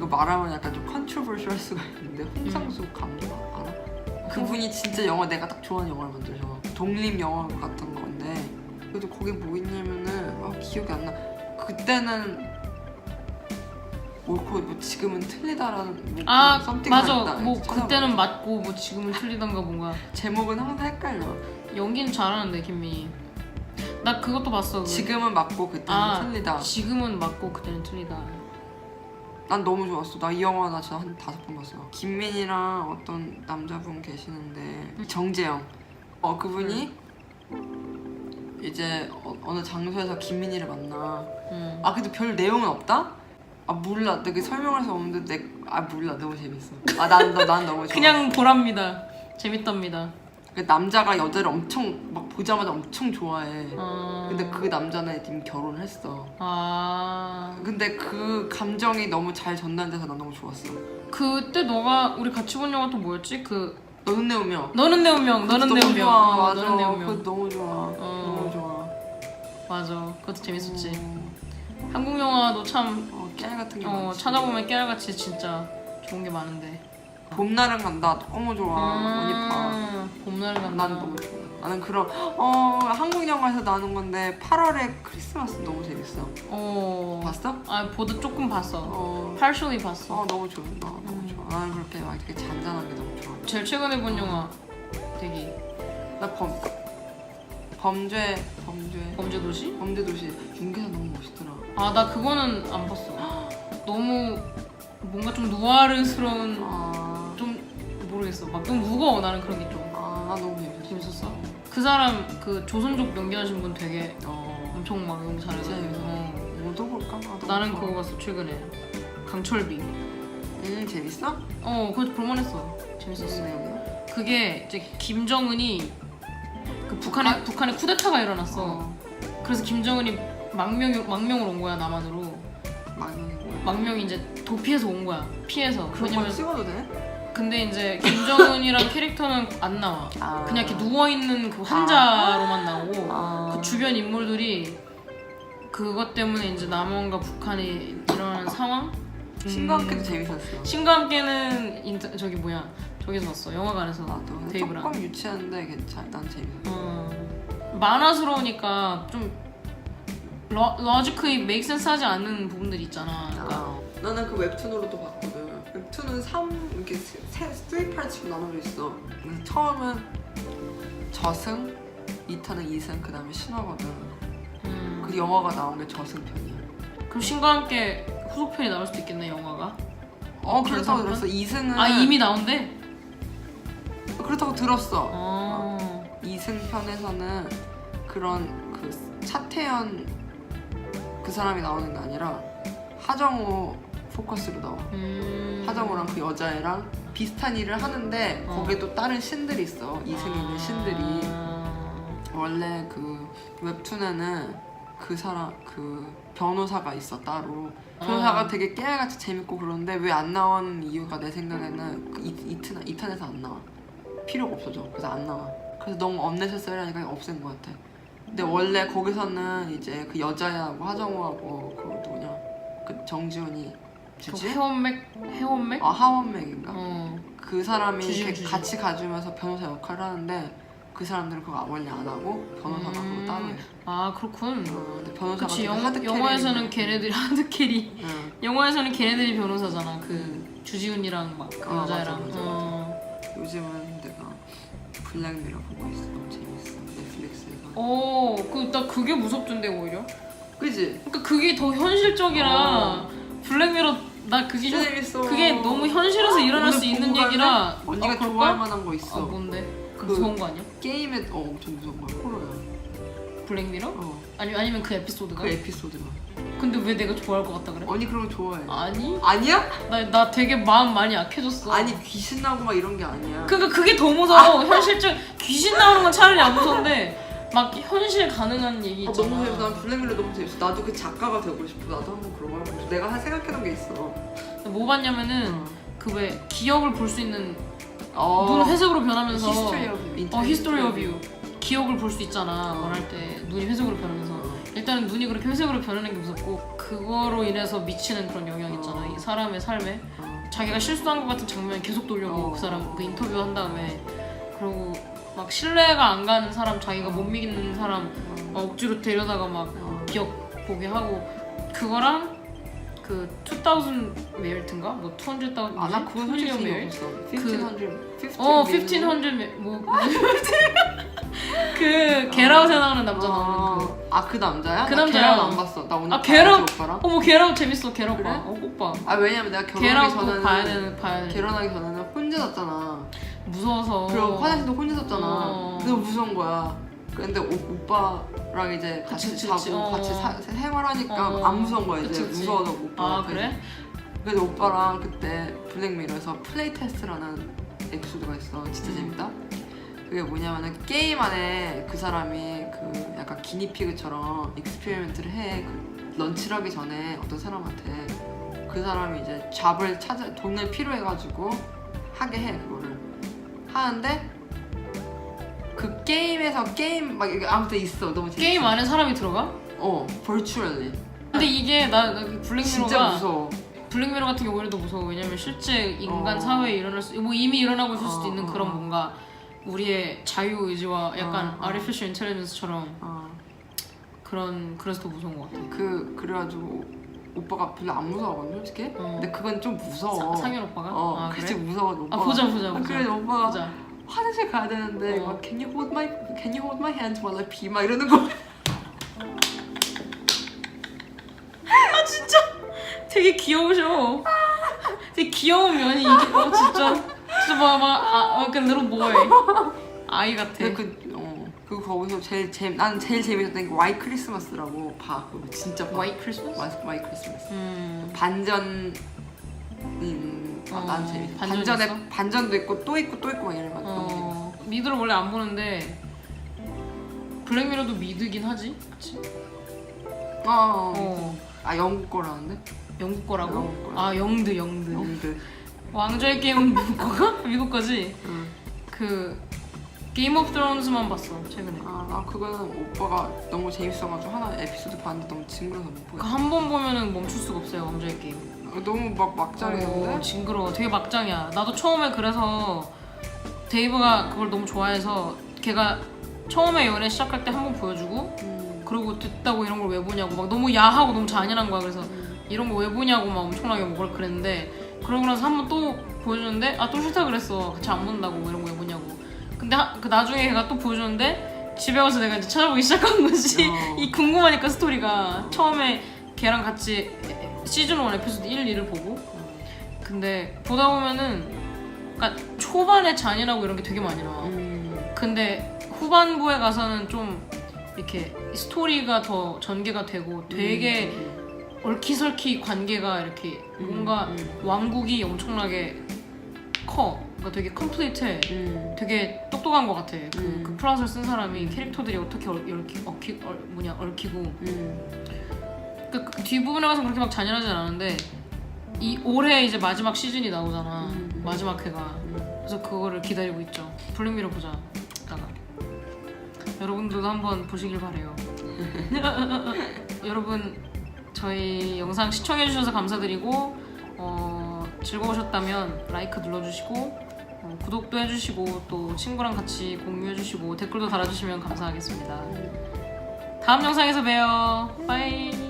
이거 말하면 약간 좀 컨트로버시할 수가 있는데 홍상수 감독 알아? 그분이 진짜 영화 내가 딱 좋아하는 영화를 만들죠. 독립 영화 같은 건데 그래도 거기 뭐 있냐면은 아, 기억이 안 나. 그때는 옳고 뭐 지금은 틀리다라는 뭐아 그런 썸띵이 맞아. 뭐. 그때는 맞고 뭐 지금은 틀리던가 뭔가 제목은 항상 헷갈려. 연기는 잘하는데 김민희 나 그것도 봤어 그. 지금은 맞고 그때는 아, 틀리다. 지금은 맞고 그때는 틀리다 난 너무 좋았어. 나 이 영화 나 진짜 한 다섯 번 봤어. 김민이랑 어떤 남자분 계시는데 정재영. 어 그분이 이제 어, 느 장소에서 김민이를 만나. 음. 아 근데 별 내용은 없다? 아 몰라. 되게 설명할 수 없는데 내 아 몰라. 너무 재밌어. 아난난 너무 좋아. 그냥 보랍니다 재밌답니다 그 남자가 여자를 엄청 막 보자마자 엄청 좋아해. 어... 근데 그 남자는 이미 결혼을 했어. 아 근데 그 감정이 너무 잘 전달돼서 난 너무 좋았어. 그때 너가 우리 같이 본 영화 또 뭐였지? 그 너는 내 운명. 너는 내 운명 너는 내 너무 운명 좋아. 어, 맞아. 너는 내 그거 운명 너무 좋아. 어. 너무 좋아. 맞아 그것도 재밌었지 음, 한국 영화도 참 어, 깨알 같은 게 어, 많지. 찾아보면 깨알같이 진짜 좋은 게 많은데 봄날은 간다. 너무 좋아. 봐. 음, 봄날을 간다 난 너무 좋아. 나는 그런 어 한국 영화에서 나오는 건데 8월에 크리스마스 너무 재밌어. 어... 봤어? 아 보도 조금 봤어 어. partially 봤어 어 너무 좋아. 나 너무 음. 좋아. 나는 그렇게 막 이렇게 잔잔한 게 너무 좋아. 제일 최근에 본 영화 되게 나범 범죄 범죄 범죄 도시? 범죄 도시 윤계산 너무 멋있더라. 아 나 그거는 안 봤어 너무 뭔가 좀 누아르스러운 아, 좀 모르겠어 막 너무 무거워 나는 그런 게 좀 아, 나 너무 재밌었어. 재밌었어? 그 사람 그 조선족 연기하신 분 되게 어, 엄청 막 연기 잘해가지고 어. 뭐도 볼까? 아, 너무 나는 좋아. 그거 봤어 최근에 강철비 음, 재밌어? 어 그거 볼만했어 재밌었어 음. 그게 이제 김정은이 그 북한에 북한에 쿠데타가 일어났어 어, 그래서 김정은이 망명 망명으로 온 거야 남한으로 많이 망명이 이제 도피해서 온 거야 피해서 그런 거 왜냐면 찍어도 돼? 근데 이제 김정은이란 캐릭터는 안 나와 아. 그냥 이렇게 누워 있는 그 환자로만 나오고 아. 그 주변 인물들이 그것 때문에 이제 남한과 북한이 일어나는 상황 신과 음, 함께도 재밌었어. 신과 함께는 인터, 저기 뭐야 저기서 봤어 영화관에서 나도 근데 데이브랑 조금 유치한데 괜찮아. 난 재밌어. 어, 만화스러우니까 좀 러, 로지크이 메이크 센스 하지 않는 부분들이 있잖아 그러니까 아, 나는 그 웹툰으로도 봤거든. 웹툰은 3 이렇게 세 3파트로 나눠져 있어. 그래서 처음은 저승, 2탄은 이승, 그 다음에 신화거든. 음, 그 영화가 나온 게 저승 편이야. 그럼 신과 함께 후속편이 나올 수도 있겠네 영화가 어, 그렇다고? 들었어. 이승은 아 이미 나온대? 그렇다고 들었어. 어. 이승 편에서는 그런 그 차태현 그 사람이 나오는 게 아니라 하정우 포커스로 나와. 음. 하정우랑 그 여자애랑 비슷한 일을 하는데 어. 거기에 또 다른 신들이 있어. 이승에 있는 신들이. 아. 원래 그 웹툰에는 그 사람 그 변호사가 있어 따로. 변호사가 어. 되게 깨알같이 재밌고 그런데 왜 안 나오는 이유가 내 생각에는 그 이, 이탄, 이탄에서 안 나와. 필요가 없어져. 그래서 안 나와. 그래서 너무 업내셨어요라니까 없앤 것 같아. 근데 원래 거기서는 이제 그 여자애하고 하정우하고 그 누구냐 그 정지훈이 그 주지? 헤어맥 헤어맥? 아 하원맥인가? 어. 그 사람이 이렇게 주지훈. 같이 가주면서 변호사 역할을 하는데 그 사람들은 그거 원래 안 하고 변호사가 음. 그거 따로 해. 아 그렇군. 어, 근데 변호사가 그치 되게 영, 하드 영화에서는. 걔네들이 하드 캐리. 응. 영화에서는 걔네들이 변호사잖아. 그 주지훈이랑 막그 어, 맞아, 여자애랑. 맞아, 어. 요즘은 내가 블랙미러 보고 있어. 너무 재밌어. 넷플릭스에서. 어, 그 나 그게 무섭던데 오히려. 그지? 그러니까 그게 더 현실적이라 어. 블랙미러 나 그게 진짜 좀 재밌어. 그게 너무 현실에서 일어날 수 있는? 얘기라 언니가 아, 그럴까? 좋아할 만한 거 아 있어. 뭔데? 그 그- 무서운 거 아니야? 게임에 어 엄청 무서운 거야. 호러야. 블랙미러? 어. 아니 아니면 그 에피소드가? 그 에피소드가. 근데 왜 내가 좋아할 것 같다 그래? 언니 그런 거 좋아해. 아니 아니야? 나, 나 되게 마음 많이 약해졌어. 아니 귀신 나고 막 이런 게 아니야. 그러니까 그게 더 무서워. 현실적 귀신 나오는 건 차라리 안 무서운데 막 현실 가능한 얘기 아, 있잖아. 너무 재밌어. 난 블랙밀러 너무 재밌어. 나도 그 작가가 되고 싶어. 나도 한번 그런 거 해보고 싶어. 내가 한 생각해놓은 게 있어. 뭐 봤냐면은 그 왜 기억을 볼 수 있는 어. 눈 회색으로 변하면서 히스토리 오브 어 히스토리 오브 유 기억을 볼 수 있잖아 말할 때 눈이 회색으로 변하면서 일단 일단은 눈이 그렇게 회색으로 변하는 게 무섭고 그거로 인해서 미치는 그런 영향 있잖아 어. 이 사람의 삶에 자기가 실수한 것 같은 장면 계속 돌려보고 어. 그 사람 그 인터뷰 한 다음에 그리고 막 신뢰가 안 가는 사람 자기가 못 믿는 사람 막 억지로 데려다가 막 어. 기억 보게 하고 그거랑 그2000 메일트인가? 뭐 200,000 아 나 그건 솔직히 메일? 재미없어. 그- 1500, 1500 어, 메일은- 1500 메, 뭐. 그, 겟아웃에 나오는 남자 나오는 그. 아 그 남자야? 그나 남자야. 안 봤어. 나 오늘 아, 오빠랑. 어머, 겟아웃 재밌어, 겟아웃 그래? 봐. 어, 꼭 봐. 아 왜냐면 내가 결혼하기 전에는 봐야 되는, 봐야 돼. 결혼하기 전에는 혼자 잤잖아. 무서워서. 그리고 화장실도 혼자 잤잖아. 어. 그래서 무서운 거야. 근데 오, 오빠랑 이제 같이 그치, 자고 그치. 어. 같이 사, 생활하니까 어. 안 무서운 거야 이제 그치, 그치. 무서워서 오빠 아. 그래? 그래서 오빠랑 그때 블랙미러에서 플레이 테스트라는 에피소드가 있어. 진짜 음. 재밌다. 그게 뭐냐면은 게임 안에 그 사람이 그 약간 기니피그처럼 익스페리멘트를 해. 그 런치를 하기 전에 어떤 사람한테 그 사람이 이제 잡을 찾아 돈을 필요해가지고 하게 해 그거를 하는데 그 게임에서 게임 막 이게 아무튼 있어 너무 재밌어. 게임 안에 사람이 들어가? 어 virtually 근데 이게 나, 나 진짜 블랙미러가 무서워. 블랙미러 같은 경우 오히려 더 무서워 왜냐면 실제 인간 어. 사회에 일어날 수, 뭐 이미 일어나고 있을 수도 어, 있는 어, 그런 어. 뭔가 우리의 자유 의지와 약간 어, 어. artificial intelligence처럼 어. 그런 그래서 더 무서운 것 같아. 그 그래가지고 오빠가 별로 안 무서워거든 솔직히. 어. 근데 그건 좀 무서워. 사- 상현 오빠가? 어, 아 그치 그래? 무서워 오빠. 아 보자 보자 아, 보자. 그래 오빠가 보자. 화장실 가야 되는데 어. 막 Can you hold my Can you hold my hands while I pee 막 이러는 거. 아 진짜 되게 귀여우셔. 되게 귀여운 면이 이게 어 진짜 진짜 막막 약간 little boy 아이 같아. 근데 그 어. 그 거기서 제일 재 나는 제일 재밌었던 게 와이 크리스마스라고 봐. 그거 진짜 봐. White Christmas? 와이, 와이 크리스마스. 음. 반전 음, 아, 어, 난 재밌어. 반전 반전에 있어? 반전도 있고 또 있고 또 있고 막 너무 재밌어. 어 미드를 원래 안 보는데 블랙미러도 미드긴 하지. 그치? 어, 어. 어 아 영국 거라는데? 영국 거라고? 영국 거. 아 영드 영드. 영드. 왕좌의 게임은 미국 거가? 미국 거지. 응. 그 게임 오브 드론즈만 봤어 최근에. 아, 나 그거는 오빠가 너무 재밌어가지고 하나 에피소드 봤는데 너무 징그러서 못그 보겠어. 한 번 보면은 멈출 수가 없어요 왕좌의 게임. 너무 막 막장이던데? 어, 징그러워. 되게 막장이야. 나도 처음에 그래서 데이브가 그걸 너무 좋아해서 걔가 처음에 연애 시작할 때 한 번 보여주고 음. 그리고 됐다고 이런 걸 왜 보냐고 막 너무 야하고 너무 잔인한 거야. 그래서 이런 거 왜 보냐고 막 엄청나게 뭐라 그랬는데 그러고 나서 한 번 또 보여주는데 아 또 싫다 그랬어. 같이 안 본다고 뭐 이런. 근데 하- 그 나중에 걔가 또 보여주는데 집에 와서 내가 이제 찾아보기 시작한 거지. 어. 이 궁금하니까 스토리가 처음에 걔랑 같이 시즌 1 에피소드 1, 2를 보고 근데 보다 보면은 그러니까 초반에 잔인하고 이런 게 되게 많이 나와. 음. 근데 후반부에 가서는 좀 이렇게 스토리가 더 전개가 되고 되게 얽히설키 관계가 이렇게 뭔가 음. 왕국이 엄청나게 커. 그러니까 되게 컴플리트해. 음. 되게 똑똑한 것 같아. 그, 음. 그 플롯을 쓴 사람이 캐릭터들이 어떻게 얽, 얽히, 얽히, 얽, 뭐냐, 얽히고 음. 그, 그 뒷부분에 가서 그렇게 막 잔인하진 않은데 이 올해 이제 마지막 시즌이 나오잖아. 음. 마지막 회가. 그래서 그거를 기다리고 있죠. 블랙미러 보자. 이따가. 여러분들도 한번 보시길 바래요. 여러분 저희 영상 시청해주셔서 감사드리고 어, 즐거우셨다면 라이크 눌러주시고 어, 구독도 해주시고 또 친구랑 같이 공유해주시고 댓글도 달아주시면 감사하겠습니다. 다음 영상에서 봬요. 빠이.